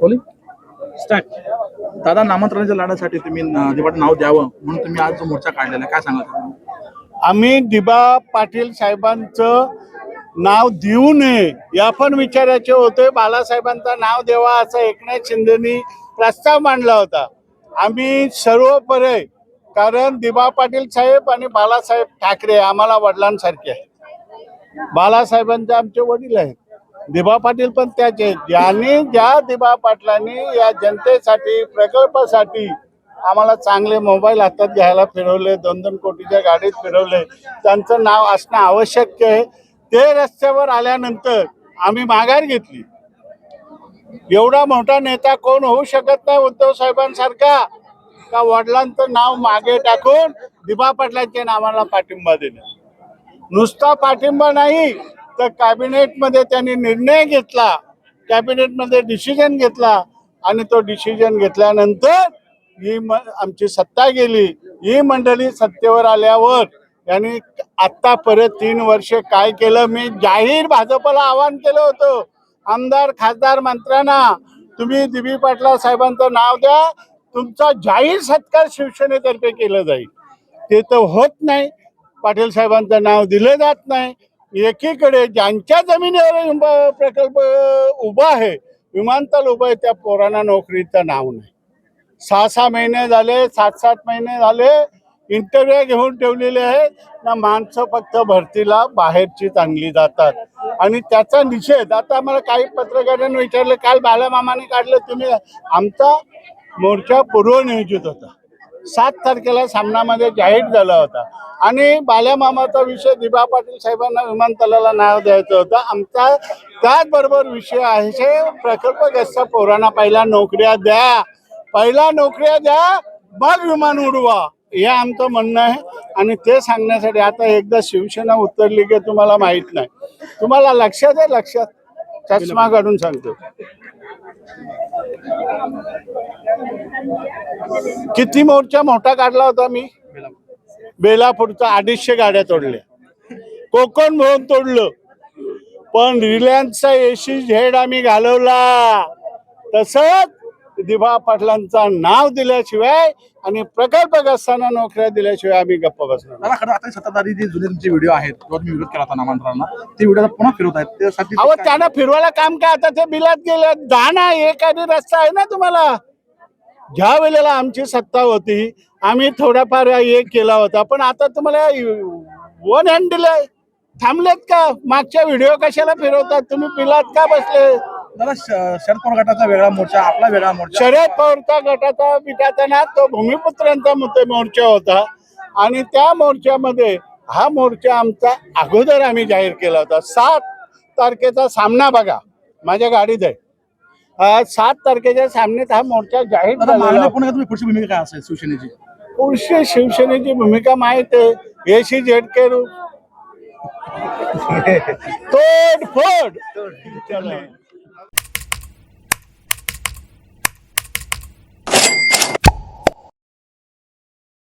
बोली? स्टार्ट दादा नामांतराच्या लढ्यासाठी तुम्ही दिवाट नाव द्यावं म्हणून तुम्ही आज जो मोर्चा काढलेला काय सांगाल? आम्ही दिबा पाटील साहेबांचं नाव देऊ नये या पण विचाराचे होते. बालासाहेबांचं नाव देवा असं एकनाथ शिंदेनी प्रस्ताव मांडला होता. आम्ही सर्वपरे कारण दिबा पाटील साहेब आणि बालासाहेब ठाकरे आम्हाला वडिलांसारखे आहेत. बालासाहेबांचे आमचे वडील आहेत. दिबा पाटील पण त्याचे ज्याने ज्यांनी ज्या दिबा पाटलांनी या जनतेसाठी प्रकल्पासाठी आम्हाला चांगले मोबाईल हातात घ्यायला फिरवले दोन दोन कोटीच्या गाडीत फिरवले त्यांचं नाव असणं आवश्यक आहे. ते रस्त्यावर आल्यानंतर आम्ही माघार घेतली. एवढा मोठा नेता कोण होऊ शकत नाही उद्धव साहेबांसारखा. का वडिलांचं नाव मागे टाकून दिबा पाटलांच्या नावाला पाठिंबा दिला नुसता पाठिंबा नाही तर कॅबिनेटमध्ये त्यांनी निर्णय घेतला कॅबिनेटमध्ये डिसिजन घेतला आणि तो डिसिजन घेतल्यानंतर ही म आमची सत्ता गेली. ही मंडळी सत्तेवर आल्यावर यांनी आत्ता परत तीन वर्ष काय केलं? मी जाहीर भाजपला आवाहन केलं होतं. आमदार खासदार मंत्र्यांना तुम्ही दिबी पाटला साहेबांचं नाव द्या. तुमचा जाहीर सत्कार शिवसेनेतर्फे केलं जाईल. ते तर होत नाही. पाटील साहेबांचं नाव दिलं जात नाही. एकीकडे ज्यांच्या जमिनीवर प्रकल्प उभा आहे विमानतळ उभं आहे त्या पोरांना नोकरीचं नाव नाही. सहा सहा महिने झाले सात सात महिने झाले इंटरव्ह्यू घेऊन ठेवलेले आहेत. ना माणसं फक्त भरतीला बाहेरची चांगली जातात. आणि त्याचा निषेध आता मला काही पत्रकारांनी विचारलं काल बालामामाने काढलं तुम्ही आमचा मोर्चा पूर्वनियोजित होता. सात तारखेला सामनामध्ये जाहीर झाला होता. आणि बाल्यामामाचा विषय दिबा पाटील साहेबांना विमानतळाला नाव द्यायचं होतं. आमचा त्याचबरोबर विषय आहे प्रकल्पग्रस्त पोरांना पहिला नोकऱ्या द्या. पहिला नोकऱ्या द्या मग विमान उडवा. हे आमचं म्हणणं आहे. आणि ते सांगण्यासाठी आता एकदा शिवसेना उतरली की तुम्हाला माहीत नाही. तुम्हाला लक्षात आहे? लक्षात. चष्मा काढून सांगतो. किती मोर्चा मोठा काढला होता मी? बेलापूरचा अडीचशे गाड्या तोडल्या. कोकण भवन तोडलं. पण रिलायन्सचा एसी झेड आम्ही घालवला. तसंच दिभा पाटलांचं नाव दिल्याशिवाय आणि प्रकल्पग्रस्तांना नोकऱ्या दिल्याशिवाय आम्ही गप्प बसणार नाही. दादा खरं आता सत्ताधारी जे जुने तुमचे व्हिडिओ आहेत तुम्ही विरोध केला होता नामांतरांना ते व्हिडिओ पुन्हा फिरवत आहेत. त्यासाठी अहो त्यांना फिरवायला काम काय? आता ते बिलात गेले. जा ना एखादी रस्ता आहे ना तुम्हाला? ज्या वेळेला आमची सत्ता होती आम्ही थोडाफार हे केला होता. पण आता तुम्हाला वन हँड दिलंय थांबलेत का? मागच्या व्हिडिओ कशाला फिरवतात? तुम्ही बिलात का बसले? दादा शरद पवार गटाचा वेगळा मोर्चा आपला वेगळा मोर्चा. शरद पवारचा गटाचा विटाचा ना तो भूमिपुत्रांचा मुद्दे मोर्चा होता. आणि त्या मोर्चामध्ये हा मोर्चा आमचा अगोदर आम्ही जाहीर केला होता. सात तारखेचा सामना बघा माझ्या गाडीत आहे. सात तारखेच्या सामन्यात हा मोर्चा जाहीर पुढची भूमिका काय असेल शिवसेनेची? पुढची शिवसेनेची भूमिका माहीत आहे. एसी झेडके तोड फोड